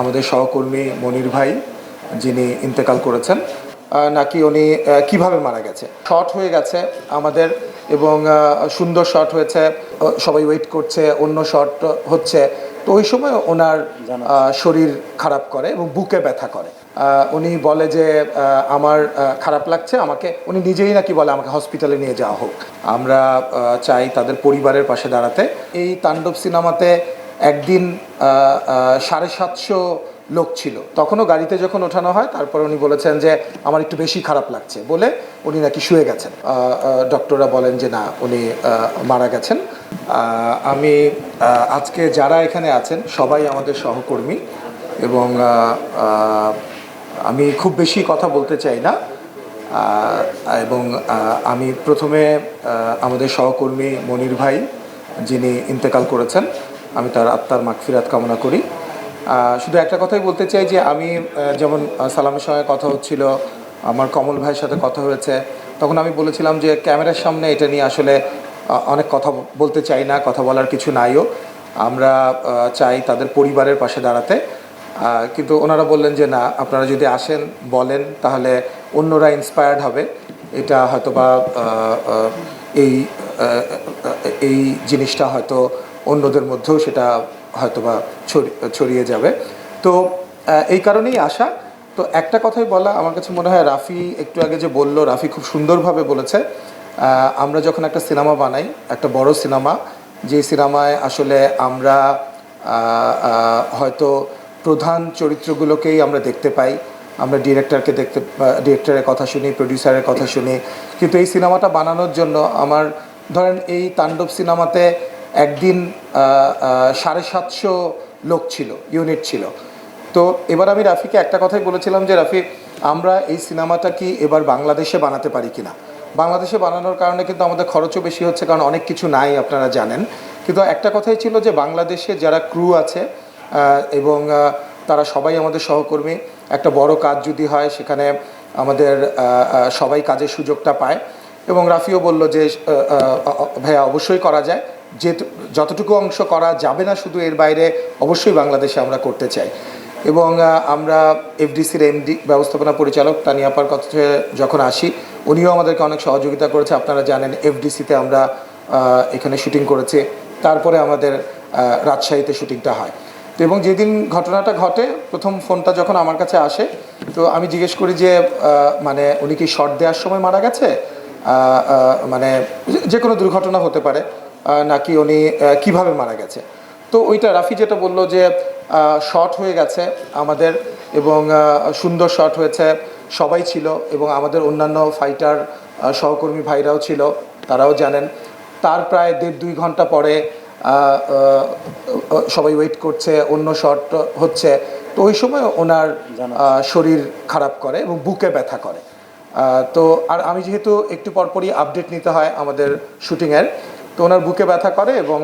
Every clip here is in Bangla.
আমাদের সহকর্মী মনির ভাই যিনি ইন্তেকাল করেছেন নাকি উনি কীভাবে মারা গেছে? শর্ট হয়ে গেছে আমাদের এবং সুন্দর শট হয়েছে সবাই ওয়েট করছে অন্য শট হচ্ছে। তো ওই সময় ওনার শরীর খারাপ করে এবং বুকে ব্যথা করে। উনি বলে যে আমার খারাপ লাগছে আমাকে উনি নিজেই নাকি বলে আমাকে হসপিটালে নিয়ে যাওয়া হোক। আমরা চাই তাদের পরিবারের পাশে দাঁড়াতে। এই তাণ্ডব সিনেমাতে একদিন সাড়ে সাতশো লোক ছিল। তখনও গাড়িতে যখন ওঠানো হয়, তারপর উনি বলেছেন যে, আমার একটু বেশি খারাপ লাগছে। বলে উনি নাকি শুয়ে গেছেন। ডক্টররা বলেন যে, না, উনি মারা গেছেন। আমি আজকে যারা এখানে আছেন, সবাই আমাদের সহকর্মী এবং আমি খুব বেশি কথা বলতে চাই না। এবং আমি প্রথমে আমাদের সহকর্মী মনির ভাই, যিনি ইন্তেকাল করেছেন আমি তার আত্মার মাগফিরাত কামনা করি। শুধু একটা কথাই বলতে চাই যে আমি যেমন সালামের সঙ্গে কথা হচ্ছিল, আমার কমল ভাইয়ের সাথে কথা হয়েছে, তখন আমি বলেছিলাম যে ক্যামেরার সামনে এটা নিয়ে আসলে অনেক কথা বলতে চাই না, কথা বলার কিছু নাইও। আমরা চাই তাদের পরিবারের পাশে দাঁড়াতে। কিন্তু ওনারা বললেন যে না, আপনারা যদি আসেন, বলেন, তাহলে অন্যরা ইন্সপায়ার্ড হবে। এটা হয়তো বা এই এই জিনিসটা হয়তো অন্যদের মধ্যেও সেটা হয়তো বা ছড়িয়ে যাবে। তো এই কারণেই আশা। তো একটা কথাই বলা, আমার কাছে মনে হয় রাফি একটু আগে যে বলল, রাফি খুব সুন্দরভাবে বলেছে আমরা যখন একটা সিনেমা বানাই, একটা বড় সিনেমা, যে সিনেমায় আসলে আমরা হয়তো প্রধান চরিত্রগুলোকেই আমরা দেখতে পাই। আমরা ডিরেক্টরকে দেখতে, ডিরেক্টরের কথা শুনি, প্রডিউসারের কথা শুনি। কিন্তু এই সিনেমাটা বানানোর জন্য আমার, ধরেন এই তাণ্ডব সিনেমাতে একদিন সাড়ে সাতশো লোক ছিল, ইউনিট ছিল। তো এবার আমি রাফিকে একটা কথাই বলেছিলাম যে, রাফি, আমরা এই সিনেমাটা কি এবার বাংলাদেশে বানাতে পারি কিনা? বাংলাদেশে বানানোর কারণে কিন্তু আমাদের খরচও বেশি হচ্ছে, কারণ অনেক কিছু নাই, আপনারা জানেন। কিন্তু একটা কথাই ছিল যে, বাংলাদেশে যারা ক্রু আছে এবং তারা সবাই আমাদের সহকর্মী, একটা বড় কাজ যদি হয়, সেখানে আমাদের সবাই কাজের সুযোগটা পায়। এবং রাফিও বলল যে ভাইয়া, অবশ্যই করা যায়। যে যতটুকু অংশ করা যাবে না শুধু এর বাইরে, অবশ্যই বাংলাদেশে আমরা করতে চাই। এবং আমরা এফডিসির এমডি, ব্যবস্থাপনা পরিচালক তানিয়াপার কাছে যখন আসি, উনিও আমাদেরকে অনেক সহযোগিতা করেছে। আপনারা জানেন, এফডিসিতে আমরা এখানে শুটিং করেছি। তারপরে আমাদের রাজশাহীতে শুটিংটা হয়। তো এবং যেদিন ঘটনাটা ঘটে, প্রথম ফোনটা যখন আমার কাছে আসে, তো আমি জিজ্ঞেস করি যে মানে উনি কি শর্ট দেওয়ার সময় মারা গেছে? মানে যে- কোনো দুর্ঘটনা হতে পারে নাকি উনি কীভাবে মারা গেছে। তো ওইটা রাফি যেটা বলল যে শর্ট হয়ে গেছে আমাদের এবং সুন্দর শট হয়েছে সবাই ছিল এবং আমাদের অন্যান্য ফাইটার সহকর্মী ভাইরাও ছিল তারাও জানেন। তার প্রায় দেড় দুই ঘণ্টা পরে সবাই ওয়েট করছে অন্য শট হচ্ছে। তো ওই সময় ওনার শরীর খারাপ করে এবং বুকে ব্যথা করে। তো আর আমি যেহেতু একটু পরপরই আপডেট নিতে হয় আমাদের শুটিংয়ের তো ওনার বুকে ব্যথা করে এবং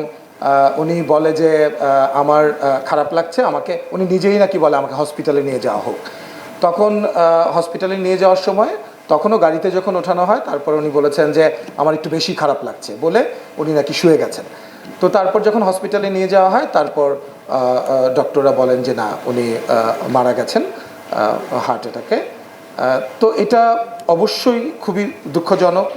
উনি বলে যে আমার খারাপ লাগছে, আমাকে, উনি নিজেই নাকি বলে আমাকে হসপিটালে নিয়ে যাওয়া হোক। তখন হসপিটালে নিয়ে যাওয়ার সময় তখনও গাড়িতে যখন ওঠানো হয়, তারপর উনি বলেছেন যে, আমার একটু বেশি খারাপ লাগছে বলে উনি নাকি শুয়ে গেছেন। তো তারপর যখন হসপিটালে নিয়ে যাওয়া হয়, তারপর ডক্টররা বলেন যে, না, উনি মারা গেছেন হার্ট অ্যাটাকে তো এটা অবশ্যই খুবই দুঃখজনক